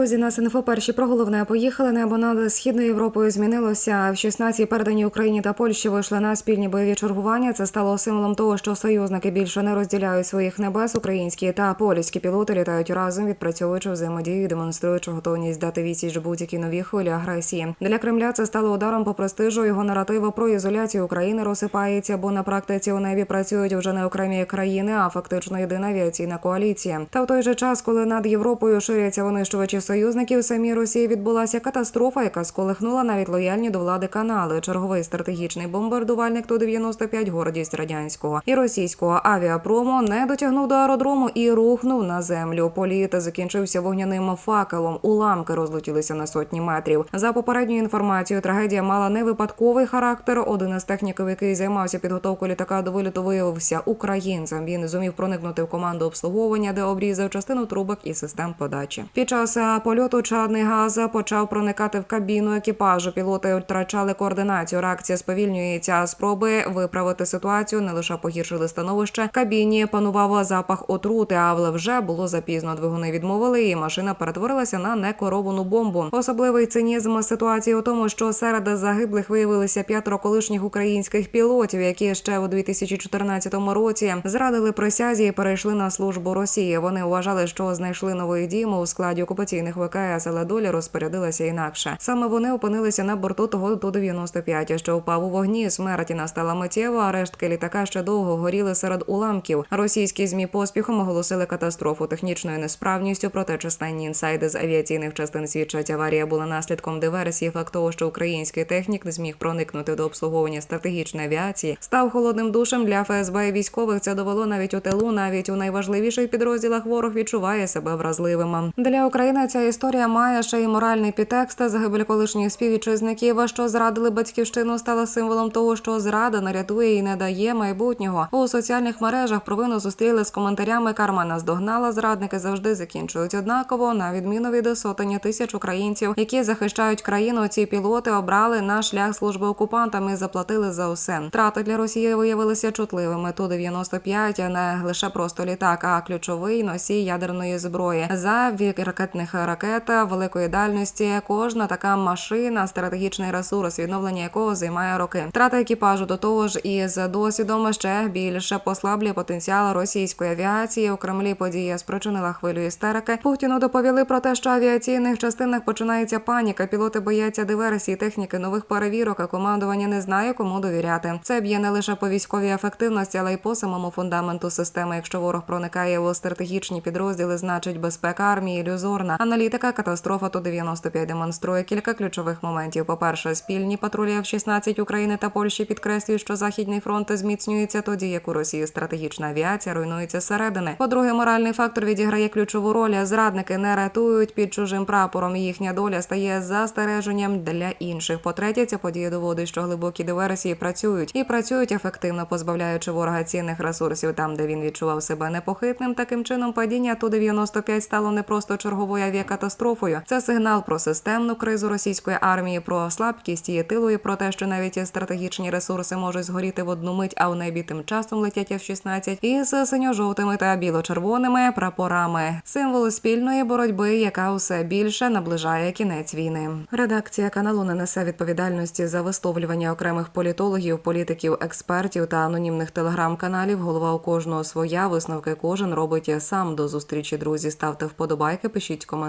Друзі, нас інфо перші про головне поїхали. Небо над східною Європою змінилося. В 16 передані Україні та Польщі вийшли на спільні бойові чергування. Це стало символом того, що союзники більше не розділяють своїх небес. Українські та польські пілоти літають разом, відпрацьовуючи взаємодію, демонструючи готовність дати відсіч будь-які нові хвилі агресії. Для Кремля це стало ударом по престижу. Його наратива про ізоляцію України розсипається, бо на практиці у небі працюють вже не окремі країни, а фактично єдина авіаційна коаліція. Та в той же час, коли над Європою ширяться винищувачі союзників, самій Росії відбулася катастрофа, яка сколихнула навіть лояльні до влади канали. Черговий стратегічний бомбардувальник ту 95 гордість радянського і російського авіапрому не дотягнув до аеродрому і рухнув на землю. Політ закінчився вогняним факелом. Уламки розлетілися на сотні метрів. За попередньою інформацією, трагедія мала не випадковий характер. Один із техніків, який займався підготовкою літака до виліту, виявився українцем. Він зумів проникнути в команду обслуговування, де обрізав частину трубок і систем подачі. Під час польоту чадний газ почав проникати в кабіну екіпажу. Пілоти втрачали координацію. Реакція сповільнюється. Спроби виправити ситуацію не лише погіршили становище. В Кабіні панував запах отрути, але вже було запізно. Двигуни відмовили, і машина перетворилася на некоровану бомбу. Особливий цинізм ситуації у тому, що серед загиблих виявилися п'ятеро колишніх українських пілотів, які ще у 2014 році зрадили присязі і перейшли на службу Росії. Вони вважали, що знайшли новий дім у складі окупаційних ВКС, але доля розпорядилася інакше. Саме вони опинилися на борту того ту 95 що впав у вогні. Смерті настала миттєво. а Рештки літака ще довго горіли серед уламків. Російські змі поспіхом оголосили катастрофу технічною несправністю. Проте численні інсайди з авіаційних частин свідчать, аварія була наслідком диверсії. Факт того, що український технік не зміг проникнути до обслуговування стратегічної авіації, став холодним душем для ФСБ і військових. Це довело навіть у тилу, навіть у найважливіших підрозділах ворог відчуває себе вразливим. Для України ця історія має ще й моральний підтекст. Загибель колишніх співвітчизників, що зрадили батьківщину, стала символом того, що зрада не рятує і не дає майбутнього. У соціальних мережах провину зустріли з коментарями. Карма наздогнала. Зрадники завжди закінчують однаково. На відміну від сотень тисяч українців, які захищають країну. Ці пілоти обрали на шлях служби окупантам і заплатили за усе. Трати для Росії виявилися чутливими. Ту 95 не лише просто літак, а ключовий носій ядерної зброї. За вік ракетних ракет великої дальності. Кожна така машина, стратегічний ресурс, відновлення якого займає роки. Трата екіпажу до того ж із досвідом ще більше послаблює потенціал російської авіації. У Кремлі подія спричинила хвилю істерики. Путіну доповіли про те, що авіаційних частинах починається паніка. Пілоти бояться диверсії, техніки, нових перевірок. А командування не знає, кому довіряти. Це б'є не лише по військовій ефективності, але й по самому фундаменту системи. Якщо ворог проникає у стратегічні підрозділи, значить безпека армії ілюзорна. Аналітика катастрофа ту 95 демонструє кілька ключових моментів. По перше, спільні патрулі F-16 України та Польщі підкреслюють, що західний фронт зміцнюється тоді, як у Росії стратегічна авіація руйнується зсередини. По-друге, моральний фактор відіграє ключову роль. Зрадники не рятують під чужим прапором. Їхня доля стає застереженням для інших. По-третє, ця подія доводить, що глибокі диверсії працюють і працюють ефективно, позбавляючи ворога цінних ресурсів там, де він відчував себе непохитним. Таким чином, падіння ту 95 стало не просто черговою авіакатастрофою. Це сигнал про системну кризу російської армії, про слабкість її тилу і про те, що навіть стратегічні ресурси можуть згоріти в одну мить, а в небі тим часом летять F-16 із синьо-жовтими та біло-червоними прапорами. Символ спільної боротьби, яка усе більше наближає кінець війни. Редакція каналу не несе відповідальності за висловлювання окремих політологів, політиків, експертів та анонімних телеграм-каналів. Голова у кожного своя висновки кожен робить сам. До зустрічі друзі. Ставте вподобайки, пишіть